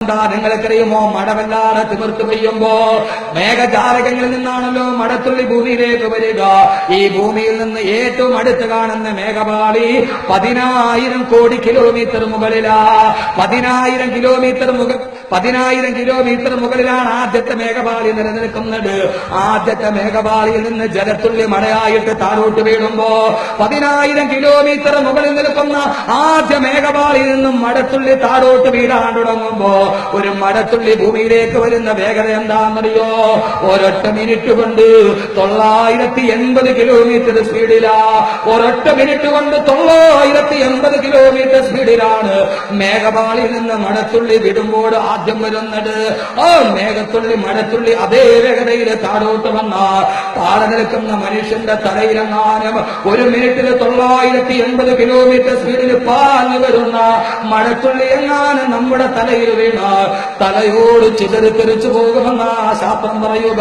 നിങ്ങൾക്കറിയുമോ മഴവല്ലാതെ തിമിർത്ത് പെയ്യുമ്പോ മേഘജാലകങ്ങളിൽ നിന്നാണല്ലോ മടത്തുള്ളി ഭൂമിയിലേക്ക് വരിക. ഈ ഭൂമിയിൽ നിന്ന് ഏറ്റവും അടുത്ത് കാണുന്ന മേഘപാളി പതിനായിരം കോടി കിലോമീറ്റർ മുകളിലാ. പതിനായിരം കിലോമീറ്റർ മുകൾ പതിനായിരം കിലോമീറ്റർ മുകളിലാണ് ആദ്യത്തെ മേഘപാളി നിലനിൽക്കുന്നത് ആദ്യത്തെ മേഘപാളിയിൽ നിന്ന് ജലത്തുള്ളി മഴയായിട്ട് താഴോട്ട് വീഴുമ്പോ പതിനായിരം കിലോമീറ്റർ മുകളിൽ നിൽക്കുന്ന ആദ്യ മേഘപാളിയിൽ നിന്നും മഴത്തുള്ളി താഴോട്ട് വീഴാൻ തുടങ്ങുമ്പോ ഒരു മഴത്തുള്ളി ഭൂമിയിലേക്ക് വരുന്ന വേഗത എന്താണെന്നറിയോ? ഒരൊറ്റ മിനിറ്റ് കൊണ്ട് തൊള്ളായിരത്തി എൺപത് കിലോമീറ്റർ സ്പീഡിലാ ഒരൊറ്റ മിനിറ്റ് കൊണ്ട് തൊള്ളായിരത്തി എൺപത് കിലോമീറ്റർ സ്പീഡിലാണ് മേഘപാളിയിൽ നിന്ന് മഴത്തുള്ളി വിടുമ്പോൾ ആദ്യം വരുന്നത്. ആ മേഘത്തുള്ളി മഴത്തുള്ളി അതേ വേഗതയിൽ താഴോട്ട് വന്ന. താഴെ നിൽക്കുന്ന മനുഷ്യന്റെ തലയിലെങ്ങാനും ഒരു മിനിറ്റിൽ തൊള്ളായിരത്തി എൺപത് കിലോമീറ്റർ സ്പീഡിൽ പാഞ്ഞു വരുന്ന മഴത്തുള്ളി എങ്ങാനും നമ്മുടെ തലയിൽ വീണ. തലയോട് ചിതറി തെറിച്ചു പോകുമെന്ന ശാസ്ത്രം പറയുക.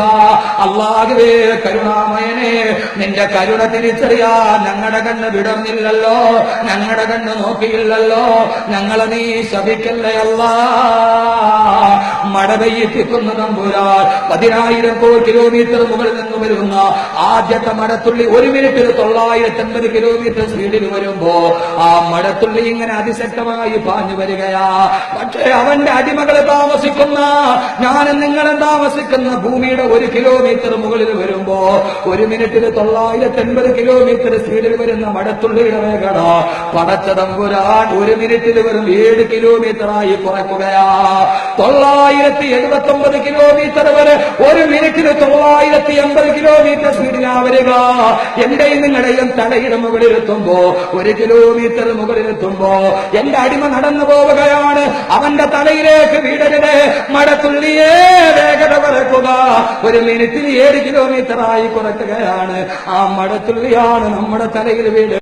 അള്ളാഹുവേ കരുണാമയനെ നിന്റെ കരുണ തിരിച്ചറിയാ. ഞങ്ങളുടെ കണ്ണ് വിടർന്നില്ലല്ലോ. ഞങ്ങളുടെ കണ്ണ് നോക്കിയില്ലല്ലോ. ഞങ്ങളെ നീ ശപിക്കല്ലേ അല്ലാ. മഴ പെയ്യിപ്പിക്കുന്ന തമ്പുരാൻ പതിനായിരം കോടി കിലോമീറ്റർ മുകളിൽ നിന്ന് വരുന്ന ആദ്യത്തെ മഴത്തുള്ളി ഒരു മിനിറ്റിൽ തൊള്ളായിരത്തി അൻപത് കിലോമീറ്റർ സ്പീഡിൽ വരുമ്പോ ആ മഴത്തുള്ളി ഇങ്ങനെ അതിശക്തമായി പാഞ്ഞു വരികയാ. പക്ഷേ അവന്റെ അടിമകളെ താമസിക്കുന്ന ഞാനും നിങ്ങളെ താമസിക്കുന്ന ഭൂമിയുടെ ഒരു കിലോമീറ്റർ മുകളിൽ വരുമ്പോ ഒരു മിനിറ്റിൽ തൊള്ളായിരത്തി അൻപത് കിലോമീറ്റർ സ്പീഡിൽ വരുന്ന മഴത്തുള്ളിയുടെ വേഗത പടച്ച തമ്പുരാൻ ഒരു മിനിറ്റിൽ വെറും ഏഴ് കിലോമീറ്റർ ആയി കുറയ്ക്കുകയാ തൊള്ളായിരത്തി എഴുപത്തി ഒമ്പത് കിലോമീറ്റർ വരെ ഒരു മിനിറ്റിന് തൊള്ളായിരത്തി എൺപത് കിലോമീറ്റർ സ്പീഡിലാ വരിക. എന്റെയും നിങ്ങളുടെയും തലയുടെ മുകളിലെത്തുമ്പോ ഒരു കിലോമീറ്റർ മുകളിലെത്തുമ്പോ എന്റെ അടിമ നടന്നു പോവുകയാണ്. അവന്റെ തലയിലേക്ക് വീടരുടെ മടത്തുള്ളിയേ വേഗത കുറയ്ക്കുക ഒരു മിനിറ്റിൽ ഏഴ് കിലോമീറ്റർ ആയി കുറയ്ക്കുകയാണ്. ആ മടത്തുള്ളിയാണ് നമ്മുടെ തലയിൽ വീട്.